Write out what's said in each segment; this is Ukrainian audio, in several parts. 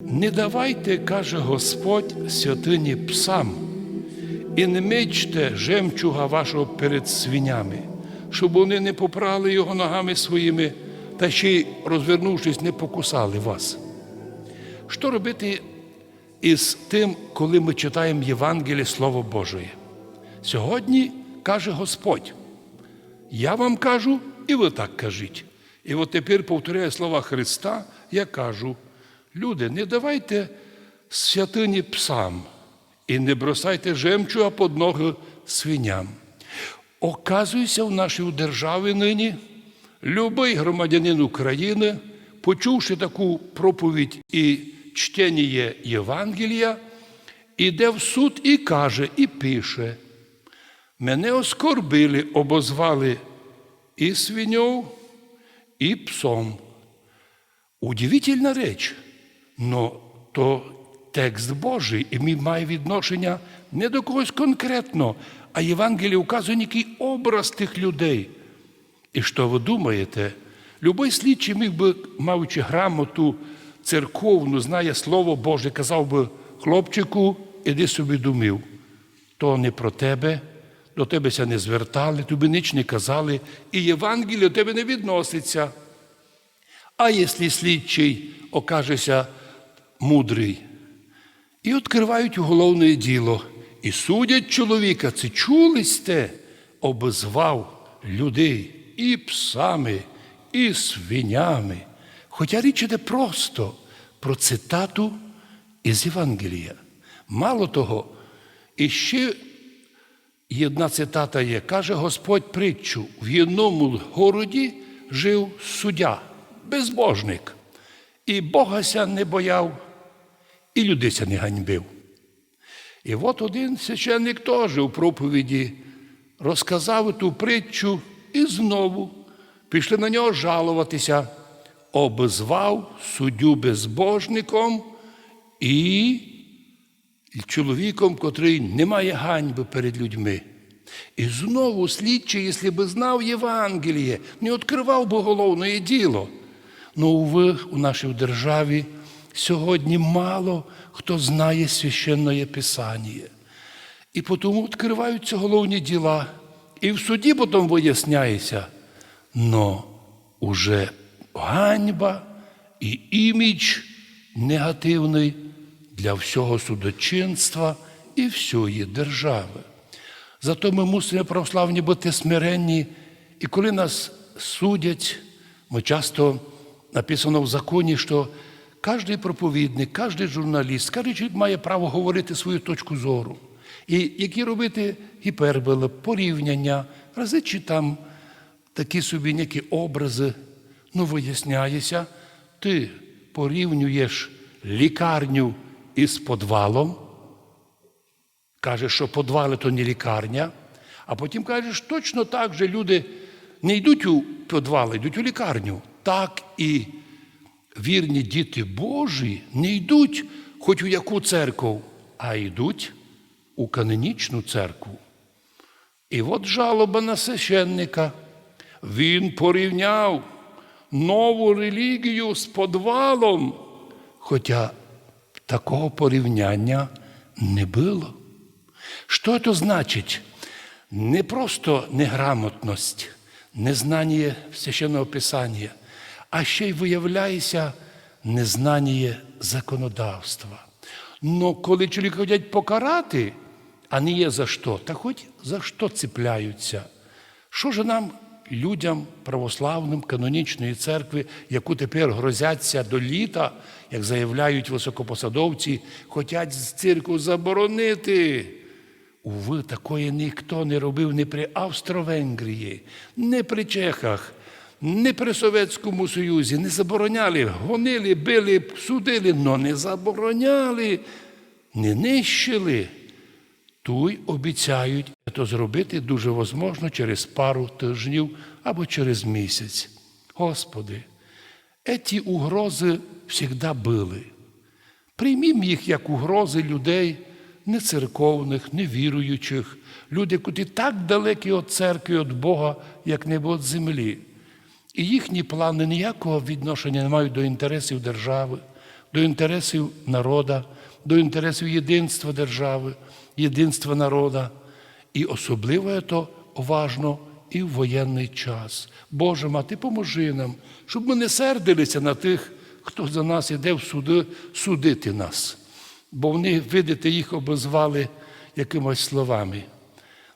Не давайте, каже Господь, святині псам, і не мичте жемчуга вашого перед свинями, щоб вони не попрали його ногами своїми, та ще й, розвернувшись, не покусали вас. Що робити із тим, коли ми читаємо Євангеліє Слово Божє? Сьогодні каже Господь, я вам кажу, і ви так кажіть. І от тепер повторяю слова Христа, я кажу, люди, не давайте святині псам і не бросайте жемчуга під ноги свиням. Оказується, в нашій державі нині любий громадянин України, почувши таку проповідь і чтення Євангелія, іде в суд і каже, і пише, мене оскорбили, обозвали і свиньов, і псом. Удивительна реч, но то текст Божий, і він має відношення не до когось конкретно, а Євангеліє указує який образ тих людей. І що ви думаєте? Любий слідчий міг би, маючи грамоту церковну, знає Слово Боже, казав би, хлопчику, іди собі думив, то не про тебе, до тебе ся не звертали, тобі ніч не казали, і Євангеліє до тебе не відноситься. А якщо слідчий окажеся мудрий, і відкривають уголовне діло, і судять чоловіка, це чули сте, обозвав людей і псами, і свинями. Хоча річ іде просто про цитату із Євангелія. Мало того, і іще Одна цитата є, каже Господь притчу, в одному городі жив суддя, безбожник, і Богася не бояв, і людися не ганьбив. І от один священник теж у проповіді розказав ту притчу і знову пішли на нього жалуватися, обізвав суддю безбожником і чоловіком, котрий не має ганьби перед людьми. І знову слідчий, якщо би знав Євангеліє, не відкривав би головне діло. Ну, уви, у нашій державі сьогодні мало хто знає священне Писання. І тому відкриваються головні діла. І в суді потім виясняється, но уже ганьба і імідж негативний для всього судочинства і всієї держави. Зато ми мусимо православні бути смиренні, і коли нас судять, ми часто написано в законі, що кожен проповідник, кожен журналіст, кожен чоловік має право говорити свою точку зору. І які робити гіперболи, порівняння, разичі там такі собі які образи, ну виясняється, ти порівнюєш лікарню із подвалом, кажеш, що подвали то не лікарня, а потім кажеш, точно так же люди не йдуть у подвали, йдуть у лікарню. Так і вірні діти Божі не йдуть хоч у яку церкву, а йдуть у канонічну церкву. І от жалоба на священника. Він порівняв нову релігію з подвалом, хоча такого порівняння не було. Що це значить? Не просто неграмотність, незнання священного Писання, а ще й виявляється незнання законодавства. Но коли чоловік хочуть покарати, а не є за що, та хоч за що цепляються. Що ж нам, людям православним канонічної церкви, яку тепер грозяться до літа, як заявляють високопосадовці, хочуть з церкву заборонити? Уви, такої ніхто не робив ні при Австро-Венгрії, ні при Чехах, ні при Совєтському Союзі. Не забороняли, гонили, били, судили, але не забороняли, не нищили. Туй обіцяють це зробити дуже возможно через пару тижнів або через місяць. Господи, ці угрози завжди були. Приймімо їх як угрози людей не церковних, не віруючих, люди, котрі так далекі від церкви, від Бога, як небо від землі. І їхні плани ніякого відношення не мають до інтересів держави. до інтересів народа, до інтересів єдинства держави, єдинства народа. І особливо то важно і в воєнний час. Боже, ма, ти поможи нам, щоб ми не сердилися на тих, хто за нас іде в суди судити нас. Бо вони, видите, їх обозвали якимось словами.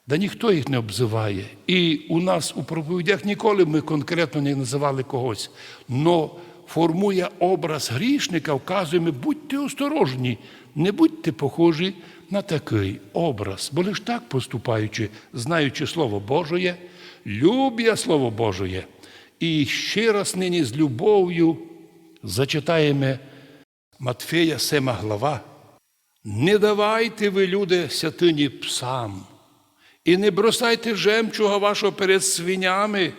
Да ніхто їх не обзиває. І у нас у проповідях ніколи ми конкретно не називали когось. Но формує образ грішника, вказуємо, будьте осторожні, не будьте похожі на такий образ. Бо лиш так поступаючи, знаючи Слово Божоє, люб'я Слово Божоє. І ще раз нині з любов'ю зачитаємо Матфея 7 глава. Не давайте ви, люди, святині псам, і не бросайте жемчуга вашого перед свинями,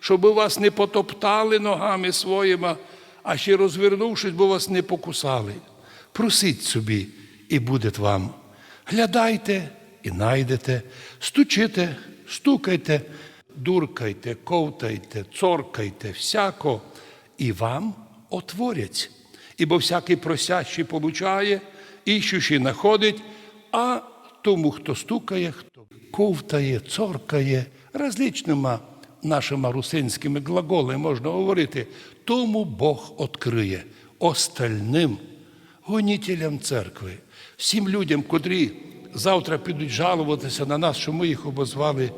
щоб вас не потоптали ногами своїми, а ще розвернувшись, бо вас не покусали. Просіть собі, і буде вам. Глядайте і найдете, стучите, стукайте, дуркайте, ковтайте, цоркайте, всяко, і вам отворять. Ібо всякий просящий получає, іщущий находить, а тому, хто стукає, ковтає, цоркає, различними нашими русинськими глаголами можна говорити, тому Бог відкриє остальним гонітелям церкви, всім людям, котрі завтра підуть жалуватися на нас, що ми їх обозвали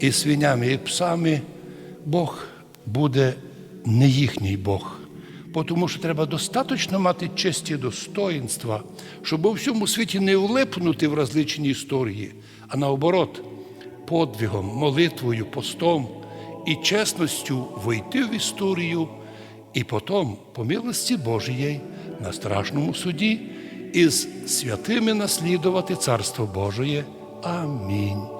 і свинями, і псами, Бог буде не їхній Бог. Бо Тому що треба достатньо мати честь і достоїнства, щоб у всьому світі не влипнути в различні історії, а наоборот, подвигом, молитвою, постом і чесністю вийти в історію, і потім, по милості Божієї, на страшному суді із святими наслідувати Царство Божоє. Амінь.